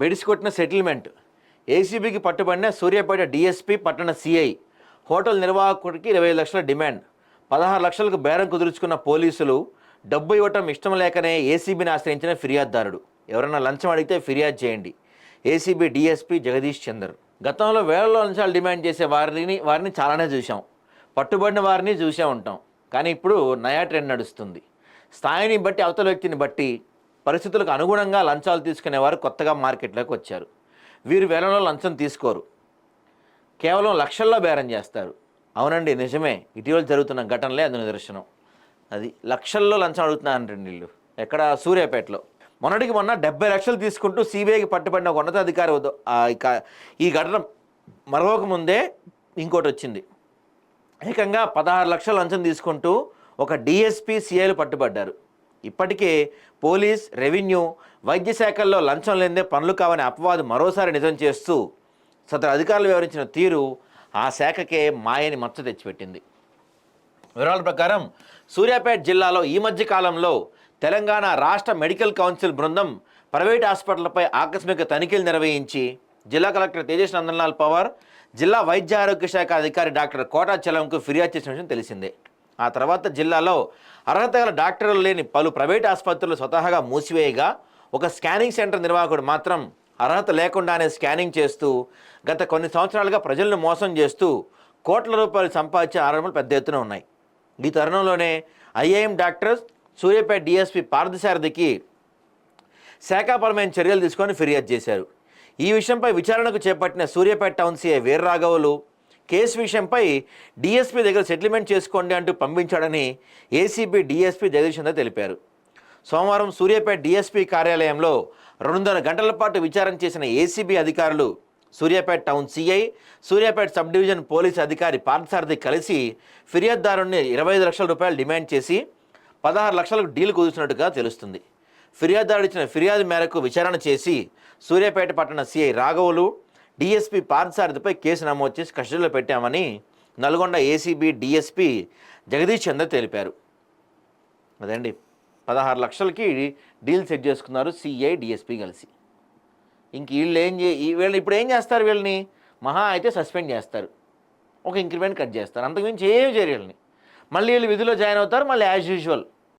బెడిసికొట్టిన settlement ఏసీబీకి పట్టుబడిన Suryapet DSP పట్టణ సిఐ హోటల్ నిర్వాహకుడికి ఇరవై లక్షల డిమాండ్. పదహారు లక్షలకు బేరం కుదుర్చుకున్న పోలీసులు డబ్బు ఇవ్వటం ఇష్టం లేకనే ఏసీబీని ఆశ్రయించిన ఫిర్యాదుదారుడు. ఎవరైనా లంచం అడిగితే ఫిర్యాదు చేయండి. ACB DSP Jagadish Chander. గతంలో వేలలో లంచాలు డిమాండ్ చేసే వారిని వారిని చాలానే చూసాం పట్టుబడిన వారిని చూసే ఉంటాం. కానీ ఇప్పుడు నయా ట్రెండ్ నడుస్తుంది. స్థాయిని బట్టి అవతల వ్యక్తిని బట్టి పరిస్థితులకు అనుగుణంగా లంచాలు తీసుకునేవారు కొత్తగా మార్కెట్లోకి వచ్చారు. వీరు వేలంలో లంచం తీసుకోరు. కేవలం లక్షల్లో బేరం చేస్తారు. అవునండి నిజమే. ఇటీవల జరుగుతున్న ఘటనలే అందు నిదర్శనం. అది లక్షల్లో లంచం అడుగుతున్నారంటండి వీళ్ళు. ఎక్కడ? సూర్యాపేటలో. మొన్నటికి మొన్న డెబ్బై లక్షలు తీసుకుంటూ సిబిఐకి పట్టుబడిన ఒక ఉన్నతాధికారి ఈ ఘటన మరొక ముందే ఇంకోటి వచ్చింది. ఏకంగా పదహారు లక్షల లంచం తీసుకుంటూ ఒక డిఎస్పీ సిఐలు పట్టుబడ్డారు. ఇప్పటికే పోలీస్ రెవెన్యూ వైద్య శాఖల్లో లంచం లేదే పనులు కావని అపవాదు మరోసారి నిజం చేస్తూ సదరు అధికారులు వివరించిన తీరు ఆ శాఖకే మాయని మచ్చ తెచ్చిపెట్టింది. వివరాల ప్రకారం సూర్యాపేట జిల్లాలో ఈ మధ్య కాలంలో తెలంగాణ రాష్ట్ర మెడికల్ కౌన్సిల్ బృందం ప్రైవేట్ హాస్పిటళ్ళపై ఆకస్మిక తనిఖీలు నిర్వహించి జిల్లా కలెక్టర్ తేజస్ నందన్లాల్ పవార్ జిల్లా వైద్య ఆరోగ్య శాఖ అధికారి డాక్టర్ కోటా చలంకు ఫిర్యాదు చేసిన విషయం తెలిసిందే. ఆ తర్వాత జిల్లాలో అర్హత గల డాక్టర్లు లేని పలు ప్రైవేట్ ఆసుపత్రులు స్వతహాగా మూసివేయగా ఒక స్కానింగ్ సెంటర్ నిర్వాహకుడు మాత్రం అర్హత లేకుండానే స్కానింగ్ చేస్తూ గత కొన్ని సంవత్సరాలుగా ప్రజలను మోసం చేస్తూ కోట్ల రూపాయలు సంపాదించే ఆరోపణలు పెద్ద ఎత్తున ఉన్నాయి. ఈ తరుణంలోనే ఐఐఎం డాక్టర్స్ సూర్యాపేట డిఎస్పి పార్థసారథికి శాఖాపరమైన చర్యలు తీసుకొని ఫిర్యాదు చేశారు. ఈ విషయంపై విచారణకు చేపట్టిన సూర్యాపేట టౌన్ సీఐ వీర్రాఘవులు కేసు విషయంపై డిఎస్పీ దగ్గర సెటిల్మెంట్ చేసుకోండి అంటూ పంపించాడని ఏసీబీ డిఎస్పీ జగదీశ్చంద్ర తెలిపారు. సోమవారం సూర్యాపేట డిఎస్పీ కార్యాలయంలో రెండున్నర గంటల పాటు విచారణ చేసిన ఏసీబీ అధికారులు Suryapet town CI Suryapet sub division police అధికారి పార్థసారథి కలిసి ఫిర్యాదుదారుని ఇరవై ఐదు లక్షల రూపాయలు డిమాండ్ చేసి పదహారు లక్షలకు డీల్ కుదుర్చినట్టుగా తెలుస్తుంది. ఫిర్యాదుదారుడు ఇచ్చిన ఫిర్యాదు మేరకు విచారణ చేసి సూర్యాపేట పట్టణ సిఐ రాఘవులు డిఎస్పీ పార్థసారథిపై కేసు నమోదు చేసి కస్టడీలో పెట్టామని నల్గొండ ఏసీబీ డిఎస్పీ జగదీష్ చంద్ర తెలిపారు. అదండి పదహారు లక్షలకి డీల్ సెట్ చేసుకున్నారు సిఐ డిఎస్పీ కలిసి. ఇంక వీళ్ళు ఏం చే వీళ్ళని వీళ్ళు ఇప్పుడు ఏం చేస్తారు వీళ్ళని? మహా అయితే సస్పెండ్ చేస్తారు. ఒక ఇంక్రిమెంట్ కట్ చేస్తారు. అంతకుమించి ఏమి చేయరు వీళ్ళని. మళ్ళీ వీళ్ళు విధిలో జాయిన్ అవుతారు మళ్ళీ యాజ్ యూజువల్.